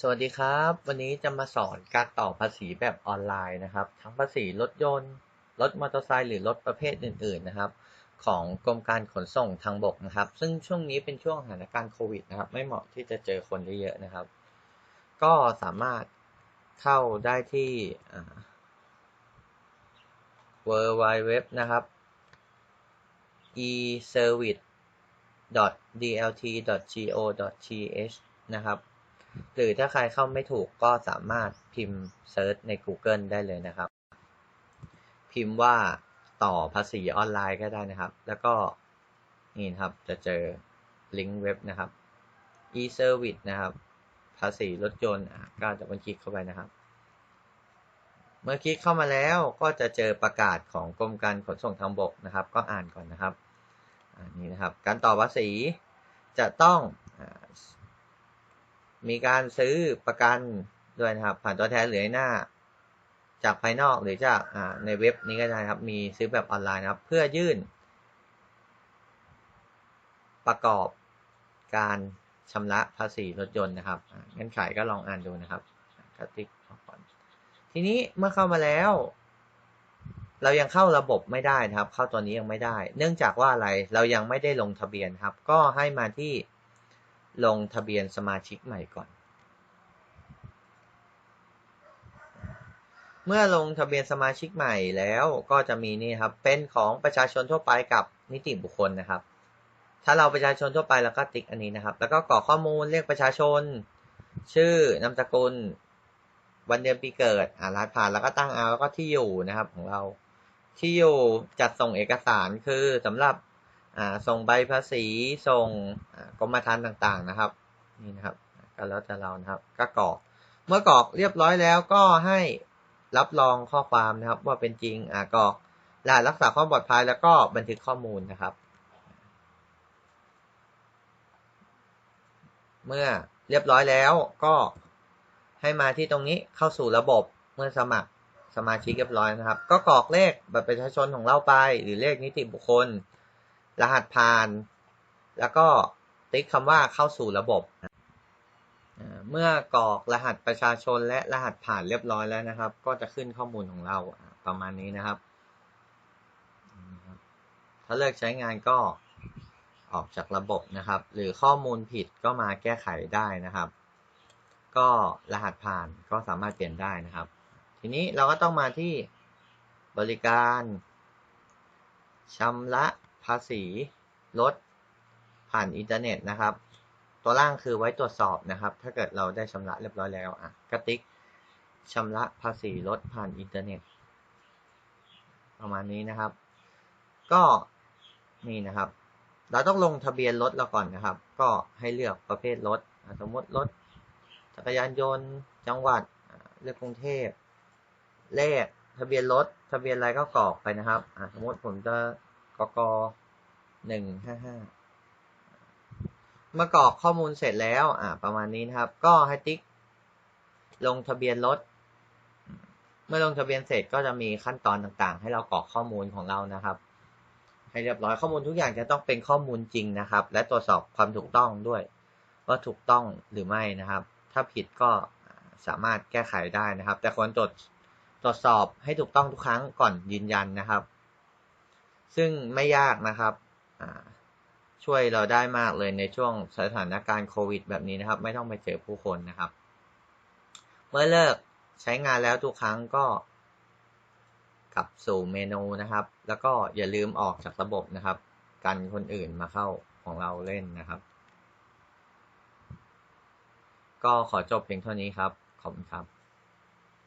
สวัสดีครับ วันนี้จะมาสอนการต่อภาษีแบบออนไลน์นะครับ ทั้งภาษีรถยนต์รถมอเตอร์ไซค์หรือรถประเภทอื่น ๆนะครับ ของกรมการขนส่งทางบกนะครับ ซึ่งช่วงนี้เป็นช่วงสถานการณ์โควิดนะครับ ไม่เหมาะที่จะเจอคนเยอะๆนะครับ ก็สามารถเข้าได้ที่ w w w นะครับ e-service.dlt.go.th นะครับ หรือถ้าใครเข้าไม่ถูกก็สามารถพิมพ์เซิร์ชใน Google ได้เลยนะครับ พิมพ์ว่าต่อภาษีออนไลน์ก็ได้นะครับ แล้วก็นี่นะครับจะเจอลิงก์เว็บนะครับ e-service นะครับ ภาษีรถยนต์ก็จะบันคลิกเข้าไปนะครับ เมื่อคลิกเข้ามาแล้วก็จะเจอประกาศของกรมการขนส่งทางบกนะครับ ก็อ่านก่อนนะครับนี่นะครับ การต่อภาษีจะต้อง มีการซื้อประกันด้วยนะครับ ผ่านตัวแทนหรือหน้า จากภายนอกหรือจากในเว็บนี้ก็ได้ครับ มีซื้อแบบออนไลน์นะครับ เพื่อยื่น ประกอบการชำระภาษีรถยนต์นะครับเงื่อนไขก็ลองอ่านดูนะครับกติ๊กก่อนทีนี้เมื่อเข้ามาแล้ว เรายังเข้าระบบไม่ได้นะครับ เข้าตัวนี้ยังไม่ได้ เนื่องจากว่าอะไรเรายังไม่ได้ลงทะเบียนครับ ก็ให้มาที่ ลงทะเบียนสมาชิกใหม่ก่อน เมื่อลงทะเบียนสมาชิกใหม่แล้วก็จะมีนี่ครับ เป็นของประชาชนทั่วไปกับนิติบุคคลนะครับ ถ้าเราประชาชนทั่วไปแล้วก็ติ๊กอันนี้นะครับ แล้วก็กรอกข้อมูลเรียกประชาชน ชื่อนามสกุล วันเดือนปีเกิดอ่ารหัสผ่านแล้วก็ตั้งเอาแล้วก็ที่อยู่นะครับของเรา ที่อยู่จัดส่งเอกสารคือสำหรับ ส่งใบภาษีส่งกรมธรรม์ต่างๆนะครับนี่นะครับก็แล้วแต่เรานะครับก็กรอกเมื่อกรอกเรียบร้อยแล้วก็ให้รับรองข้อความนะครับ ว่าเป็นจริงกรอกรหัสรักษาความปลอดภัยแล้วก็บันทึกข้อมูลนะครับ เมื่อเรียบร้อยแล้วก็ให้มาที่ตรงนี้เข้าสู่ระบบเมื่อสมัครสมาชิกเรียบร้อยนะครับ ก็กรอกเลขบัตรประชาชนของเราไป หรือเลขนิติบุคคล รหัสผ่าน แล้วก็ติ๊กคำว่าเข้าสู่ระบบ เมื่อกรอกรหัสประชาชนและรหัสผ่านเรียบร้อยแล้วนะครับ ก็จะขึ้นข้อมูลของเราประมาณนี้นะครับ ถ้าเลิกใช้งานก็ออกจากระบบนะครับ หรือข้อมูลผิดก็มาแก้ไขได้นะครับ ก็รหัสผ่านก็สามารถเปลี่ยนได้นะครับ ทีนี้เราก็ต้องมาที่บริการชำระ ภาษีรถผ่านอินเทอร์เน็ตนะครับ ตัวล่างคือไว้ตรวจสอบนะครับ ถ้าเกิดเราได้ชำระเรียบร้อยแล้วอะกระติกชำระภาษีรถผ่านอินเทอร์เน็ต ประมาณนี้นะครับ ก็นี่นะครับ เราต้องลงทะเบียนรถเราก่อนนะครับ ก็ให้เลือกประเภทรถสมมติรถจักรยานยนต์ จังหวัดเลือกกรุงเทพเลขทะเบียนรถทะเบียนอะไรก็กรอกไปนะครับสมมติผมจะ กกหนึ่งห้าห้าเมื่อกรอกข้อมูลเสร็จแล้ว อ่า ประมาณนี้นะครับ ก็ให้ติ๊ก ลงทะเบียนรถ เมื่อลงทะเบียนเสร็จก็จะมีขั้นตอนต่างๆ ให้เรากรอกข้อมูลของเรานะครับ ให้เรียบร้อยข้อมูลทุกอย่างจะต้องเป็นข้อมูลจริงนะครับ และตรวจสอบความถูกต้องด้วย ว่าถูกต้องหรือไม่นะครับ ถ้าผิดก็สามารถแก้ไขได้นะครับ แต่ควรตรวจตรวจสอบให้ถูกต้องทุกครั้งก่อนยืนยันนะครับ ซึ่งไม่ยากนะครับช่วยเราได้มากเลยในช่วงสถานการณ์โควิด แบบนี้นะครับ ไม่ต้องไปเจอผู้คนนะครับ เมื่อเลิกใช้งานแล้วทุกครั้งก็กลับสู่เมนูนะครับ แล้วก็อย่าลืมออกจากระบบนะครับ กันคนอื่นมาเข้าของเราเล่นนะครับ ก็ขอจบเพียงเท่านี้ครับ ขอบคุณครับ